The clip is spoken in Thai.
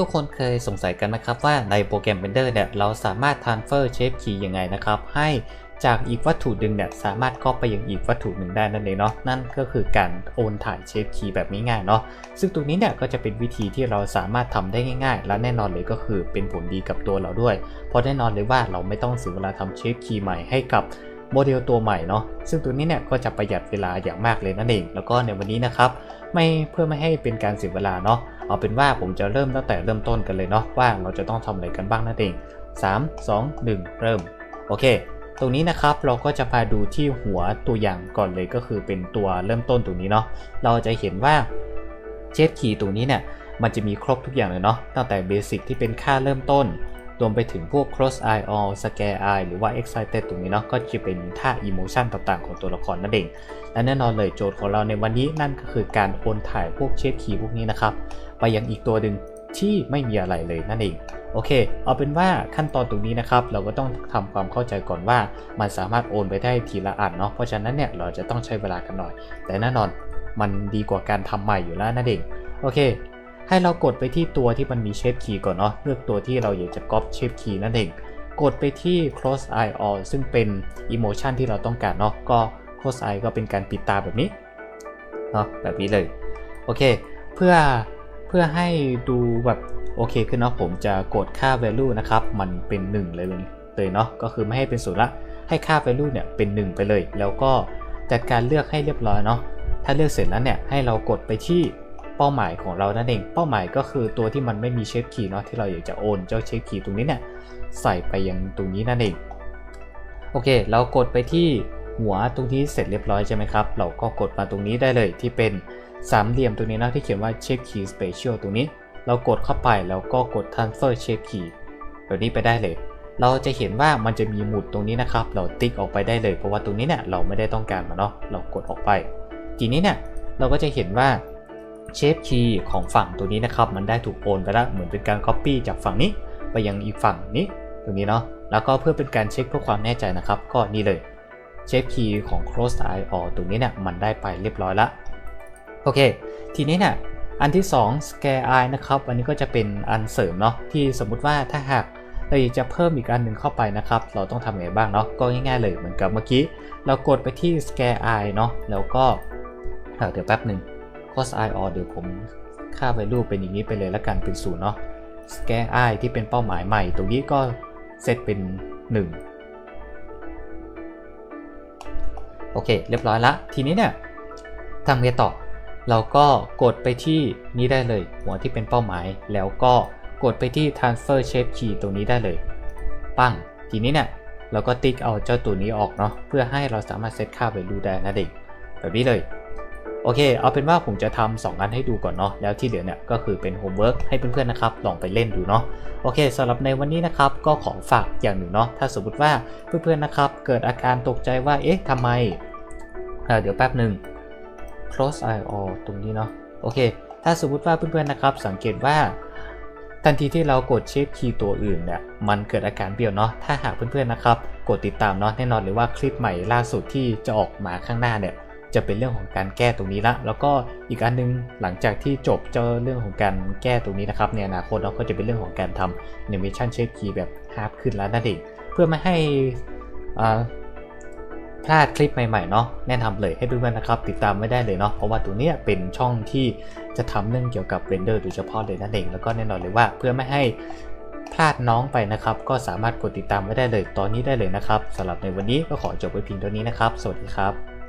ทุกคนเคยสงสัยกันไหมครับว่าในโปรแกรม Blender เนี่ยเราสามารถ transfer shape key ยังไงนะครับ ให้จากอีกวัตถุหนึ่งเนี่ยสามารถก๊อปไปยังอีกวัตถุหนึ่งได้นั่นเองเนาะนั่นก็คือการโอนถ่าย shape key แบบง่ายๆเนาะซึ่งตรงนี้เนี่ยก็จะเป็นวิธีที่เราสามารถทำได้ง่าย ๆ และแน่นอนเลยก็คือเป็นผลดีกับตัวเราด้วย เพราะแน่นอนเลยว่าเราไม่ต้องเสียเวลาทำ shape key ใหม่ให้กับ โมเดลตัวใหม่เนาะซึ่งตัวนี้เนี่ยก็จะประหยัดเวลาอย่างมากเลยนั่นเอง แล้วก็ในวันนี้นะครับไม่เพื่อไม่ให้เป็นการเสียเวลาเนาะเอาเป็นว่าผมจะเริ่มตั้งแต่เริ่มต้นกันเลยเนาะว่าเราจะต้องทำอะไรกันบ้างนั่นเอง 3 2 1 เริ่มโอเค ตรงนี้นะครับเราก็จะพาดูที่หัวตัวอย่างก่อนเลยก็คือเป็นตัวเริ่มต้นตรงนี้เนาะเราจะเห็นว่าเชฟคีย์ตรงนี้เนี่ยมันจะมีครบทุกอย่างเลยเนาะตั้งแต่เบสิกที่เป็นค่าเริ่มต้น รวมไปถึงพวก cross eye all scare eye หรือว่า excited ตรงนี้เนาะก็จะเป็นท่า emotion ต่างๆ ของตัวละครนั่นเองและแน่นอนเลยโจทย์ของเราในวันนี้นั่นก็คือการโอนถ่ายพวกเชฟคีพวกนี้นะครับ ไปยังอีกตัวหนึ่งที่ไม่มีอะไรเลยนั่นเองโอเค เอาเป็นว่าขั้นตอนตรงนี้นะครับ เราก็ต้องทำความเข้าใจก่อนว่ามันสามารถโอนไปได้ทีละอันเนาะเพราะฉะนั้นเนี่ยเราจะต้องใช้เวลากันหน่อย แต่แน่นอนมันดีกว่าการทำใหม่อยู่แล้วนั่นเองโอเค ให้เรากดไปที่ตัวที่มันมีเชฟคีย์ก่อนเนาะเลือกตัวที่เราอยากจะก๊อปเชฟคีย์นั่นเองกดไปที่ close eye all ซึ่งเป็น emotion ที่เราต้องการเนาะก็ close eye ก็เป็นการปิดตาแบบนี้เนาะแบบนี้เลยโอเค เพื่อเพื่อให้ดูแบบโอเคขึ้นเนาะผมจะกดค่า value นะครับ มันเป็น 1 เลยเลยเนาะก็คือไม่ให้เป็นศูนย์ละให้ค่า value เนี่ยเป็น 1 ไปเลย แล้วก็จัดการเลือกให้เรียบร้อยเนาะถ้าเลือกเสร็จแล้วเนี่ยให้เรากดไปที่ เป้าหมายของเรานั่นเอง เป้าหมายก็คือตัวที่มันไม่มีเชฟคีย์เนาะที่เราอยากจะโอนเจ้าเชฟคีย์ตรงนี้เนี่ยใส่ไปยังตรงนี้นั่นเอง โอเค เรากดไปที่หัวตรงที่เสร็จเรียบร้อยใช่ไหมครับ เราก็กดมาตรงนี้ได้เลยที่เป็นสามเหลี่ยมตรงนี้นะที่เขียนว่า Shape Key Special ตรงนี้ เรากดเข้าไปแล้วก็กด Transfer Shape Key แบบนี้ไปได้เลย เราจะเห็นว่ามันจะมีหมุดตรงนี้นะครับ เราติ๊กออกไปได้เลย เพราะว่าตรงนี้เนี่ยเราไม่ได้ต้องการมาเนาะ เรากดออกไป ทีนี้เนี่ยเราก็จะเห็นว่า Shape Key ของฝั่งตัวนี้นะครับ มันได้ถูกโอนไปแล้วเหมือนเป็นการ Copy จากฝั่งนี้ไปยังอีกฝั่งนี้ตรงนี้เนาะแล้วก็เพื่อเป็นการเช็คเพื่อความแน่ใจนะครับ ก็นี่เลยเชฟคีย์ของ cross eye or ตรงนี้เนี่ยมันได้ไปเรียบร้อยละโอเค ทีนี้เนี่ยอันที่ 2 scare eye นะครับอันนี้ก็จะเป็นอันเสริมเนาะที่สมมุติว่าถ้าหากเราจะเพิ่มอีกอันหนึ่งเข้าไปนะครับ เราต้องทำไงบ้างเนาะก็ง่ายๆเลยเหมือนกับเมื่อกี้ เรากดไปที่ scare eye เนาะแล้วก็เเดี๋ยวแป๊บหนึ่ง cross eye or เดี๋ยวผมค่า value เป็นอย่างนี้ไปเลยละกันเป็นศูนย์เนาะ scare eye ที่เป็นเป้าหมายใหม่ ตรงนี้ก็เซตเป็น 1 โอเค เรียบร้อยละ ทีนี้เนี่ยทำไงต่อ เราก็กดไปที่นี้ได้เลย หัวที่เป็นเป้าหมาย แล้วก็กดไปที่ transfer shape key ตรงนี้ได้เลย ปั้ง ทีนี้เนี่ยเราก็ติ๊กเอาเจ้าตัวนี้ออกเนาะ เพื่อให้เราสามารถเซตค่า value ได้นะเด็กแบบนี้เลย โอเค เอาเป็นว่าผมจะทำสองอันให้ดูก่อนเนาะ แล้วที่เหลือเนี่ยก็คือเป็นโฮมเวิร์กให้เพื่อนๆนะครับ ลองไปเล่นดูเนาะ โอเคสำหรับในวันนี้นะครับ ก็ขอฝากอย่างหนึ่งเนาะ ถ้าสมมติว่าเพื่อนๆนะครับ เกิดอาการตกใจว่า เอ๊ะทำไมเเดี๋ยวแป๊บหนึ่ง close eye all ตรงนี้เนาะ โอเค ถ้าสมมติว่าเพื่อนๆนะครับ สังเกตว่าทันทีที่เรากดเชฟคีย์ตัวอื่นเนี่ยมันเกิดอาการเบี้ยวเนาะถ้าหากเพื่อนๆนะครับ กดติดตามเนาะแน่นอนเลยว่าคลิปใหม่ล่าสุดที่จะออกมาข้างหน้าเนี่ย จะเป็นเรื่องของการแก้ตรงนี้ละแล้วก็อีกอันนึงหลังจากที่จบเจอเรื่องของการแก้ตรงนี้นะครับในอนาคตเราก็จะเป็นเรื่องของการทำ animation shape key แบบฮาร์ดขึ้นแล้วนั่นเองเพื่อไม่ให้พลาดคลิปใหม่ๆเนาะแนะนำเลยให้เพื่อนๆนะครับ ติดตามไม่ได้เลยเนาะเพราะว่าตัวเนี้ยเป็นช่องที่จะทำเรื่องเกี่ยวกับ render โดยเฉพาะเลยนั่นเองแล้วก็แน่นอนเลยว่าเพื่อไม่ให้พลาดน้องไปนะครับ ก็สามารถกดติดตามไว้ได้เลยตอนนี้ได้เลยนะครับสำหรับในวันนี้ก็ขอจบไว้เพียงเท่านี้นะครับ สวัสดีครับ